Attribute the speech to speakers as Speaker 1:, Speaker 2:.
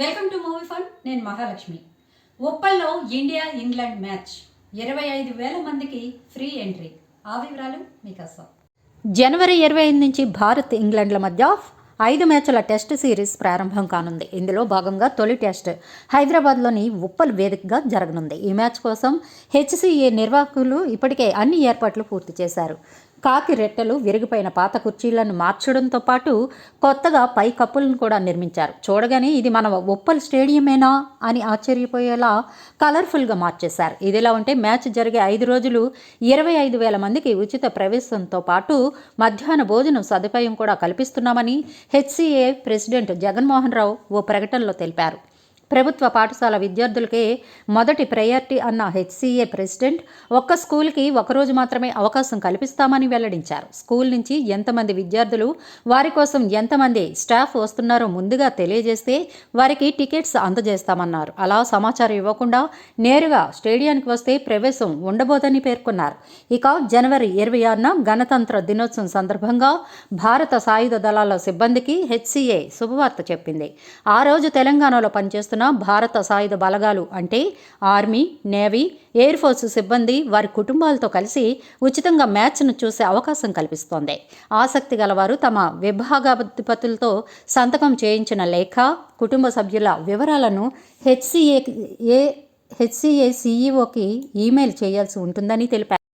Speaker 1: Welcome to movie fun నేను మహాలక్ష్మి. ఉప్పల్లో India England match. ఇరవై ఐదు వేల మందికి ఫ్రీ ఎంట్రీ. ఆ వివరాలు మీకోసం. జనవరి ఇరవై ఐదు నుంచి భారత్ ఇంగ్లాండ్ల మధ్య ఐదు మ్యాచ్ల టెస్ట్ సిరీస్ ప్రారంభం కానుంది. ఇందులో భాగంగా తొలి టెస్ట్ హైదరాబాద్లోని ఉప్పల్ వేదికగా జరగనుంది. ఈ మ్యాచ్ కోసం హెచ్సిఏ నిర్వాహకులు ఇప్పటికే అన్ని ఏర్పాట్లు పూర్తి చేశారు. కాకి రెట్టెలు విరిగిపోయిన పాత కుర్చీలను మార్చడంతో పాటు కొత్తగా పై కప్పులను కూడా నిర్మించారు. చూడగానే ఇది మన ఉప్పల్ స్టేడియమేనా అని ఆశ్చర్యపోయేలా కలర్ఫుల్గా మార్చేశారు. ఇదిలా ఉంటే మ్యాచ్ జరిగే ఐదు రోజులు ఇరవై ఐదు వేల మందికి ఉచిత ప్రవేశంతో పాటు మధ్యాహ్న భోజనం సదుపాయం కూడా కల్పిస్తున్నామని హెచ్సిఏ ప్రెసిడెంట్ జగన్మోహన్ రావు ఓ ప్రకటనలో తెలిపారు. ప్రభుత్వ పాఠశాల విద్యార్థులకే మొదటి ప్రయారిటీ అన్న హెచ్సిఏ ప్రెసిడెంట్ ఒక్క స్కూల్కి ఒకరోజు మాత్రమే అవకాశం కల్పిస్తామని వెల్లడించారు. స్కూల్ నుంచి ఎంతమంది విద్యార్థులు వారి కోసం ఎంతమంది స్టాఫ్ వస్తున్నారో ముందుగా తెలియజేస్తే వారికి టికెట్స్ అందజేస్తామన్నారు. అలా సమాచారం ఇవ్వకుండా నేరుగా స్టేడియానికి వస్తే ప్రవేశం ఉండబోదని పేర్కొన్నారు. ఇక జనవరి ఇరవై ఆరున గణతంత్ర దినోత్సవం సందర్భంగా భారత సాయుధ దళాల సిబ్బందికి హెచ్సిఏ శుభవార్త చెప్పింది. ఆ రోజు తెలంగాణలో పనిచేస్తున్న భారత సాయుధ బలగాలు అంటే ఆర్మీ నేవీ ఎయిర్ ఫోర్స్ సిబ్బంది వారి కుటుంబాలతో కలిసి ఉచితంగా మ్యాచ్ను చూసే అవకాశం కల్పిస్తోంది. ఆసక్తి గలవారు తమ విభాగాధిపతులతో సంతకం చేయించిన లేఖ కుటుంబ సభ్యుల వివరాలను హెచ్సిఏ ఏ హెచ్సిఏ సీఈఓకి ఈమెయిల్ చేయాల్సి ఉంటుందని తెలిపారు.